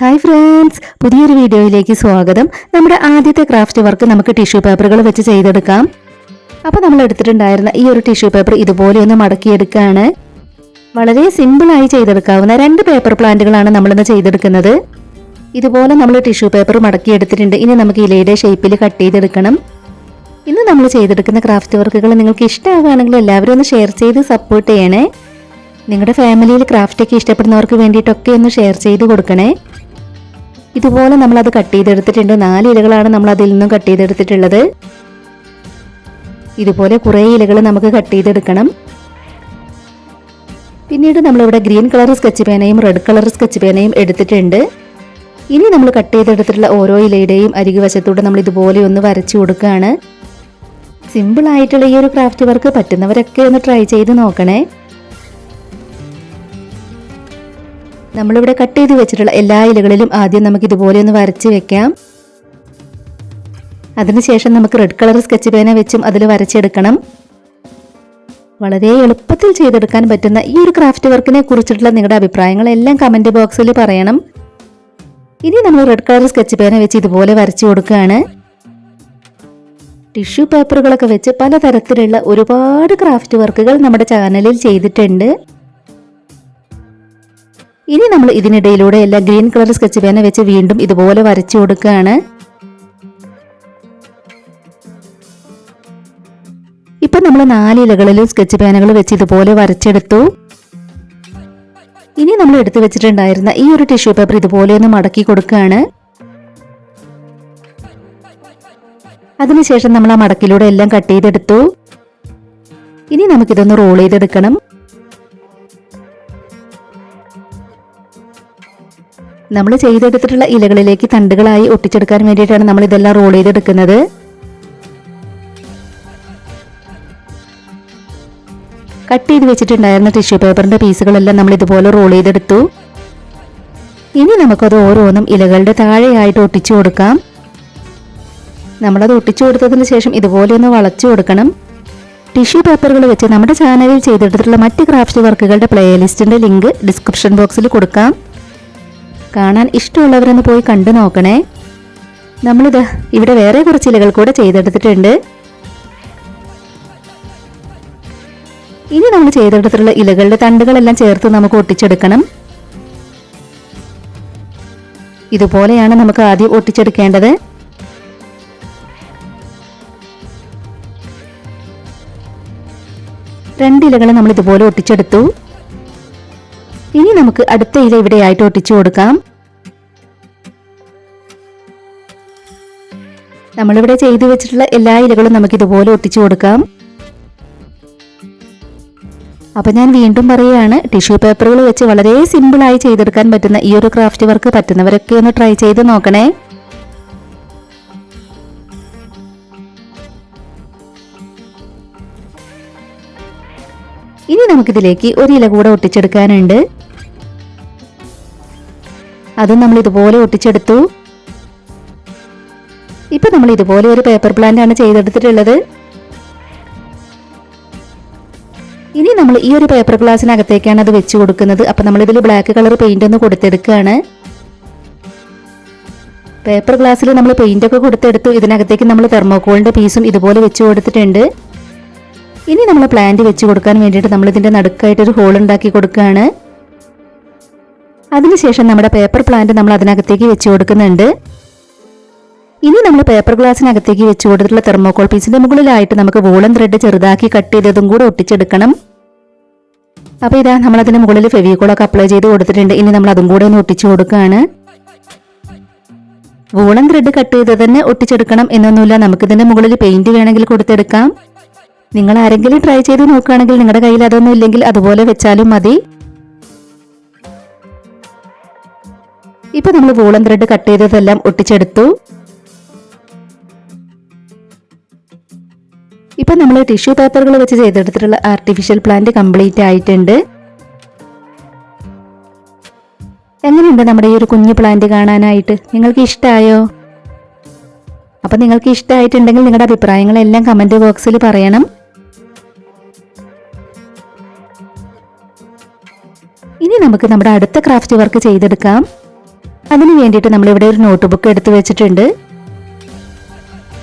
Hi friends പുതിയൊരു വീഡിയോയിലേക്ക് സ്വാഗതം. നമ്മുടെ ആദ്യത്തെ ക്രാഫ്റ്റ് വർക്ക് നമുക്ക് ടിഷ്യൂ പേപ്പറുകൾ വെച്ച് ചെയ്തെടുക്കാം. അപ്പോൾ നമ്മൾ എടുത്തിട്ടുണ്ടായിരുന്ന ഈ ഒരു ടിഷ്യൂ പേപ്പർ ഇതുപോലെ ഒന്ന് മടക്കിയെടുക്കുകയാണ് വളരെ സിമ്പിളായി ചെയ്തെടുക്കാവുന്ന രണ്ട് പേപ്പർ പ്ലാന്റുകളാണ് നമ്മളിന്ന് ചെയ്തെടുക്കുന്നത്. ഇതുപോലെ നമ്മൾ ടിഷ്യൂ പേപ്പർ മടക്കിയെടുത്തിട്ടുണ്ട്. ഇനി നമുക്ക് ഇലയുടെ ഷേപ്പിൽ കട്ട് ചെയ്തെടുക്കണം. ഇന്ന് നമ്മൾ ചെയ്തെടുക്കുന്ന ക്രാഫ്റ്റ് വർക്കുകൾ നിങ്ങൾക്ക് ഇഷ്ടമാവുകയാണെങ്കിൽ എല്ലാവരും ഒന്ന് ഷെയർ ചെയ്ത് സപ്പോർട്ട് ചെയ്യണേ. നിങ്ങളുടെ ഫാമിലിയിൽ ക്രാഫ്റ്റൊക്കെ ഇഷ്ടപ്പെടുന്നവർക്ക് വേണ്ടിയിട്ടൊക്കെ ഒന്ന് ഷെയർ ചെയ്ത് കൊടുക്കണേ. ഇതുപോലെ നമ്മൾ അത് കട്ട് ചെയ്തെടുത്തിട്ടുണ്ട്. നാല് ഇലകളാണ് നമ്മൾ അതിൽ നിന്നും കട്ട് ചെയ്തെടുത്തിട്ടുള്ളത്. ഇതുപോലെ കുറേ ഇലകൾ നമുക്ക് കട്ട് ചെയ്തെടുക്കണം. പിന്നീട് നമ്മളിവിടെ ഗ്രീൻ കളർ സ്കെച്ച് പേനയും റെഡ് കളർ സ്കെച്ച് പേനയും എടുത്തിട്ടുണ്ട്. ഇനി നമ്മൾ കട്ട് ചെയ്തെടുത്തിട്ടുള്ള ഓരോ ഇലയുടെയും അരികു വശത്തൂടെ നമ്മൾ ഇതുപോലെ ഒന്ന് വരച്ചു കൊടുക്കുകയാണ്. സിമ്പിൾ ആയിട്ടുള്ള ഈ ഒരു ക്രാഫ്റ്റ് വർക്ക് പറ്റുന്നവരൊക്കെ ഒന്ന് ട്രൈ ചെയ്ത് നോക്കണേ. നമ്മളിവിടെ കട്ട് ചെയ്ത് വെച്ചിട്ടുള്ള എല്ലാ ഇലകളിലും ആദ്യം നമുക്ക് ഇതുപോലെ ഒന്ന് വരച്ച് വെക്കാം. അതിനുശേഷം നമുക്ക് റെഡ് കളർ സ്കെച്ച് പേന വെച്ചും അതിൽ വരച്ചെടുക്കണം. വളരെ എളുപ്പത്തിൽ ചെയ്തെടുക്കാൻ പറ്റുന്ന ഈ ഒരു ക്രാഫ്റ്റ് വർക്കിനെ കുറിച്ചിട്ടുള്ള നിങ്ങളുടെ അഭിപ്രായങ്ങളെല്ലാം കമന്റ് ബോക്സിൽ പറയണം. ഇനി നമ്മൾ റെഡ് കളർ സ്കെച്ച് പേന വെച്ച് ഇതുപോലെ വരച്ചു കൊടുക്കുകയാണ്. ടിഷ്യൂ പേപ്പറുകളൊക്കെ വെച്ച് പലതരത്തിലുള്ള ഒരുപാട് ക്രാഫ്റ്റ് വർക്കുകൾ നമ്മുടെ ചാനലിൽ ചെയ്തിട്ടുണ്ട്. ഇനി നമ്മൾ ഇതിനിടയിലൂടെ എല്ലാം ഗ്രീൻ കളർ സ്കെച്ച് പേന വെച്ച് വീണ്ടും ഇതുപോലെ വരച്ചു കൊടുക്കുകയാണ്. ഇപ്പൊ നമ്മൾ നാല് ഇലകളിലും സ്കെച്ച് പേനകൾ വെച്ച് ഇതുപോലെ വരച്ചെടുത്തു. ഇനി നമ്മൾ എടുത്തു വെച്ചിട്ടുണ്ടായിരുന്ന ഈ ഒരു ടിഷ്യൂ പേപ്പർ ഇതുപോലെ ഒന്ന് മടക്കി കൊടുക്കുകയാണ്. അതിനുശേഷം നമ്മൾ ആ മടക്കിലൂടെ എല്ലാം കട്ട് ചെയ്തെടുത്തു. ഇനി നമുക്കിതൊന്ന് റോൾ ചെയ്തെടുക്കണം. നമ്മൾ ചെയ്തെടുത്തിട്ടുള്ള ഇലകളിലേക്ക് തണ്ടുകളായി ഒട്ടിച്ചെടുക്കാൻ വേണ്ടിയിട്ടാണ് നമ്മൾ ഇതെല്ലാം റോൾ ചെയ്തെടുക്കുന്നത്. കട്ട് ചെയ്ത് വെച്ചിട്ടുണ്ടായിരുന്ന ടിഷ്യൂ പേപ്പറിന്റെ പീസുകളെല്ലാം നമ്മൾ ഇതുപോലെ റോൾ ചെയ്തെടുത്തു. ഇനി നമുക്കത് ഓരോന്നും ഇലകളുടെ താഴെയായിട്ട് ഒട്ടിച്ചു കൊടുക്കാം. നമ്മളത് ഒട്ടിച്ചു കൊടുത്തതിന് ശേഷം ഇതുപോലെ ഒന്ന് വളച്ചു കൊടുക്കണം. ടിഷ്യൂ പേപ്പറുകൾ വെച്ച് നമ്മുടെ ചാനലിൽ ചെയ്തെടുത്തിട്ടുള്ള മറ്റ് ക്രാഫ്റ്റ് വർക്കുകളുടെ പ്ലേലിസ്റ്റിന്റെ ലിങ്ക് ഡിസ്ക്രിപ്ഷൻ ബോക്സിൽ കൊടുക്കാം. കാണാൻ ഇഷ്ടമുള്ളവരൊന്ന് പോയി കണ്ടു നോക്കണേ. നമ്മളിത് ഇവിടെ വേറെ കുറച്ച് ഇലകൾ കൂടെ ചെയ്തെടുത്തിട്ടുണ്ട്. ഇനി നമ്മൾ ചെയ്തെടുത്തിട്ടുള്ള ഇലകളുടെ തണ്ടുകളെല്ലാം ചേർത്ത് നമുക്ക് ഒട്ടിച്ചെടുക്കണം. ഇതുപോലെയാണ് നമുക്ക് ആദ്യം ഒട്ടിച്ചെടുക്കേണ്ടത്. രണ്ട് നമ്മൾ ഇതുപോലെ ഒട്ടിച്ചെടുത്തു. ഇനി നമുക്ക് അടുത്ത ഇല ഇവിടെയായിട്ട് ഒട്ടിച്ചു കൊടുക്കാം. നമ്മളിവിടെ ചെയ്തു വെച്ചിട്ടുള്ള എല്ലാ ഇലകളും നമുക്ക് ഇതുപോലെ ഒട്ടിച്ചു കൊടുക്കാം. അപ്പൊ ഞാൻ വീണ്ടും പറയുകയാണ് ടിഷ്യൂ പേപ്പറുകൾ വെച്ച് വളരെ സിമ്പിളായി ചെയ്തെടുക്കാൻ പറ്റുന്ന ഈ ഒരു ക്രാഫ്റ്റ് വർക്ക് പറ്റുന്നവരൊക്കെ ഒന്ന് ട്രൈ ചെയ്ത് നോക്കണേ. ഇനി നമുക്കിതിലേക്ക് ഒരു കൂടെ ഒട്ടിച്ചെടുക്കാനുണ്ട്. അതും നമ്മൾ ഇതുപോലെ ഒട്ടിച്ചെടുത്തു. ഇപ്പൊ നമ്മൾ ഇതുപോലെ ഒരു പേപ്പർ പ്ലാന്റ് ആണ് ചെയ്തെടുത്തിട്ടുള്ളത്. ഇനി നമ്മൾ ഈ ഒരു പേപ്പർ ഗ്ലാസ്സിനകത്തേക്കാണ് അത് വെച്ച് കൊടുക്കുന്നത്. അപ്പൊ നമ്മൾ ഇതിൽ ബ്ലാക്ക് കളർ പെയിന്റ് ഒന്ന് കൊടുത്തെടുക്കുകയാണ് പേപ്പർ ഗ്ലാസ്സിൽ നമ്മൾ പെയിന്റ് ഒക്കെ കൊടുത്തെടുത്തു. ഇതിനകത്തേക്ക് നമ്മൾ തെർമോക്കോളിന്റെ പീസും ഇതുപോലെ വെച്ച് കൊടുത്തിട്ടുണ്ട്. ഇനി നമ്മൾ പ്ലാന്റ് വെച്ച് കൊടുക്കാൻ വേണ്ടിയിട്ട് നമ്മൾ ഇതിന്റെ നടുക്കായിട്ട് ഒരു ഹോൾ ഉണ്ടാക്കി കൊടുക്കുകയാണ് അതിനുശേഷം നമ്മുടെ പേപ്പർ പ്ലാന്റ് നമ്മൾ അതിനകത്തേക്ക് വെച്ച് കൊടുക്കുന്നുണ്ട്. ഇനി നമ്മൾ പേപ്പർ ഗ്ലാസ്സിനകത്തേക്ക് വെച്ച് കൊടുത്തിട്ടുള്ള തെർമോകോൾ പീസിന്റെ മുകളിലായിട്ട് നമുക്ക് വോളൻ ത്രെഡ് ചെറുതാക്കി കട്ട് ചെയ്തതും കൂടെ ഒട്ടിച്ചെടുക്കണം. അപ്പോൾ ഇതാ നമ്മൾ അതിന് മുകളിൽ ഫെവിക്കോളൊക്കെ അപ്ലൈ ചെയ്ത് കൊടുത്തിട്ടുണ്ട്. ഇനി നമ്മൾ അതും കൂടെ ഒന്ന് ഒട്ടിച്ചു കൊടുക്കുകയാണ്. വോളൻ ത്രെഡ് കട്ട് ചെയ്ത് തന്നെ ഒട്ടിച്ചെടുക്കണം എന്നൊന്നുമില്ല. നമുക്കിതിന്റെ മുകളിൽ പെയിന്റ് വേണമെങ്കിൽ കൊടുത്തെടുക്കാം. നിങ്ങൾ ആരെങ്കിലും ട്രൈ ചെയ്ത് നോക്കുകയാണെങ്കിൽ നിങ്ങളുടെ കയ്യിൽ അതൊന്നും ഇല്ലെങ്കിൽ അതുപോലെ വെച്ചാലും മതി. ഇപ്പൊ നമ്മൾ വോളൻ ത്രെഡ് കട്ട് ചെയ്തതെല്ലാം ഒട്ടിച്ചെടുത്തു. ഇപ്പൊ നമ്മൾ ടിഷ്യൂ പേപ്പറുകൾ വെച്ച് ചെയ്തെടുത്തിട്ടുള്ള ആർട്ടിഫിഷ്യൽ പ്ലാന്റ് കംപ്ലീറ്റ് ആയിട്ടുണ്ട്. എങ്ങനെയുണ്ട് നമ്മുടെ ഈ ഒരു കുഞ്ഞു പ്ലാന്റ് കാണാനായിട്ട്? നിങ്ങൾക്ക് ഇഷ്ടമായോ അപ്പൊ നിങ്ങൾക്ക് ഇഷ്ടമായിട്ടുണ്ടെങ്കിൽ നിങ്ങളുടെ അഭിപ്രായങ്ങളെല്ലാം കമന്റ് ബോക്സിൽ പറയണം. ഇനി നമുക്ക് നമ്മുടെ അടുത്ത ക്രാഫ്റ്റ് വർക്ക് ചെയ്തെടുക്കാം. അതിന് വേണ്ടിയിട്ട് നമ്മളിവിടെ ഒരു നോട്ട് ബുക്ക് എടുത്തു വെച്ചിട്ടുണ്ട്.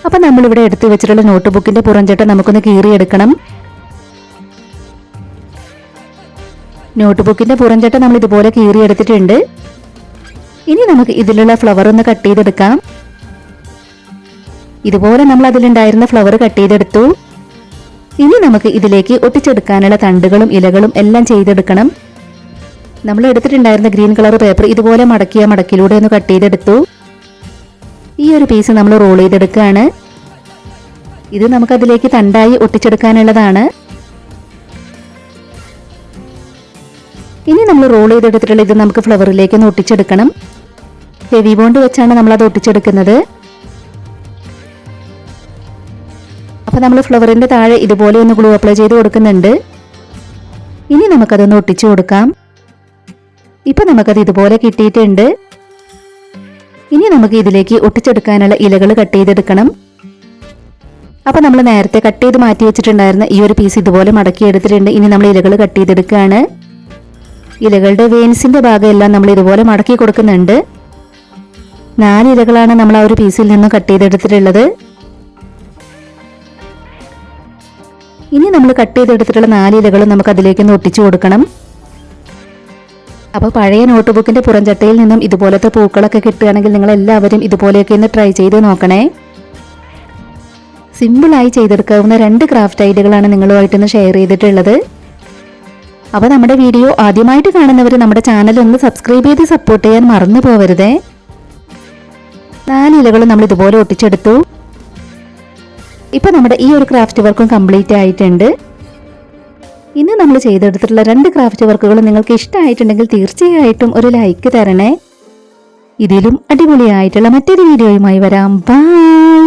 അപ്പം നമ്മളിവിടെ എടുത്തു വെച്ചിട്ടുള്ള നോട്ട് ബുക്കിന്റെ പുറംചട്ട നമുക്കൊന്ന് കീറിയെടുക്കണം. നോട്ട് ബുക്കിന്റെ പുറംചട്ട നമ്മൾ ഇതുപോലെ കീറിയെടുത്തിട്ടുണ്ട്. ഇനി നമുക്ക് ഇതിലുള്ള ഫ്ലവർ ഒന്ന് കട്ട് ചെയ്തെടുക്കാം. ഇതുപോലെ നമ്മൾ അതിലുണ്ടായിരുന്ന ഫ്ലവർ കട്ട് ചെയ്തെടുത്തു. ഇനി നമുക്ക് ഇതിലേക്ക് ഒട്ടിച്ചെടുക്കാനുള്ള തണ്ടുകളും ഇലകളും എല്ലാം ചെയ്തെടുക്കണം. നമ്മൾ എടുത്തിട്ടുണ്ടായിരുന്ന ഗ്രീൻ കളർ പേപ്പർ ഇതുപോലെ മടക്കിയ മടക്കിലൂടെ ഒന്ന് കട്ട് ചെയ്തെടുത്തു. ഈ ഒരു പീസ് നമ്മൾ റോൾ ചെയ്തെടുക്കുകയാണ്. ഇത് നമുക്ക് അതിലേക്ക് തണ്ടായി ഒട്ടിച്ചെടുക്കാനുള്ളതാണ്. ഇനി നമ്മൾ റോൾ ചെയ്തെടുത്തിട്ടുള്ള ഇത് നമുക്ക് ഫ്ലവറിലേക്ക് ഒന്ന് ഒട്ടിച്ചെടുക്കണം. ഹെവി ബോണ്ട് വെച്ചാണ് നമ്മൾ അത് ഒട്ടിച്ചെടുക്കുന്നത്. അപ്പൊ നമ്മൾ ഫ്ലവറിന്റെ താഴെ ഇതുപോലെ ഒന്ന് ഗ്ലൂ അപ്ലൈ ചെയ്ത് കൊടുക്കുന്നുണ്ട്. ഇനി നമുക്കതൊന്ന് ഒട്ടിച്ചു കൊടുക്കാം. ഇപ്പൊ നമുക്കത് ഇതുപോലെ കിട്ടിയിട്ടുണ്ട്. ഇനി നമുക്ക് ഇതിലേക്ക് ഒട്ടിച്ചെടുക്കാനുള്ള ഇലകൾ കട്ട് ചെയ്തെടുക്കണം. അപ്പൊ നമ്മൾ നേരത്തെ കട്ട് ചെയ്ത് മാറ്റി വെച്ചിട്ടുണ്ടായിരുന്ന ഈ ഒരു പീസ് ഇതുപോലെ മടക്കി എടുത്തിട്ടുണ്ട്. ഇനി നമ്മൾ ഇലകൾ കട്ട് ചെയ്തെടുക്കുകയാണ്. ഇലകളുടെ വെയിൻസിന്റെ ഭാഗമെല്ലാം നമ്മൾ ഇതുപോലെ മടക്കി കൊടുക്കുന്നുണ്ട്. നാല് ഇലകളാണ് നമ്മൾ ആ ഒരു പീസിൽ നിന്ന് കട്ട് ചെയ്തെടുത്തിട്ടുള്ളത്. ഇനി നമ്മൾ കട്ട് ചെയ്തെടുത്തിട്ടുള്ള നാല് ഇലകളും നമുക്ക് അതിലേക്ക് ഒട്ടിച്ചു കൊടുക്കണം. അപ്പോൾ പഴയ നോട്ട് ബുക്കിന്റെ പുറംചട്ടയിൽ നിന്നും ഇതുപോലത്തെ പൂക്കളൊക്കെ കിട്ടുകയാണെങ്കിൽ നിങ്ങൾ എല്ലാവരും ഇതുപോലെയൊക്കെ ഒന്ന് ട്രൈ ചെയ്ത് നോക്കണേ. സിമ്പിളായി ചെയ്തെടുക്കാവുന്ന രണ്ട് ക്രാഫ്റ്റ് ഐഡിയകളാണ് നിങ്ങളുമായിട്ടൊന്ന് ഷെയർ ചെയ്തിട്ടുള്ളത്. അപ്പോൾ നമ്മുടെ വീഡിയോ ആദ്യമായിട്ട് കാണുന്നവർ നമ്മുടെ ചാനൽ ഒന്ന് സബ്സ്ക്രൈബ് ചെയ്ത് സപ്പോർട്ട് ചെയ്യാൻ മറന്നു പോവരുതേ. നാല് നമ്മൾ ഇതുപോലെ ഒട്ടിച്ചെടുത്തു. ഇപ്പൊ നമ്മുടെ ഈ ഒരു ക്രാഫ്റ്റ് വർക്കും കംപ്ലീറ്റ് ആയിട്ടുണ്ട്. ഇന്ന് നമ്മൾ ചെയ്തെടുത്തിട്ടുള്ള രണ്ട് ക്രാഫ്റ്റ് വർക്കുകൾ നിങ്ങൾക്ക് ഇഷ്ടമായിട്ടുണ്ടെങ്കിൽ തീർച്ചയായിട്ടും ഒരു ലൈക്ക് തരണേ. ഇതിലും അടിപൊളിയായിട്ടുള്ള മറ്റൊരു വീഡിയോയുമായി വരാം. ബൈ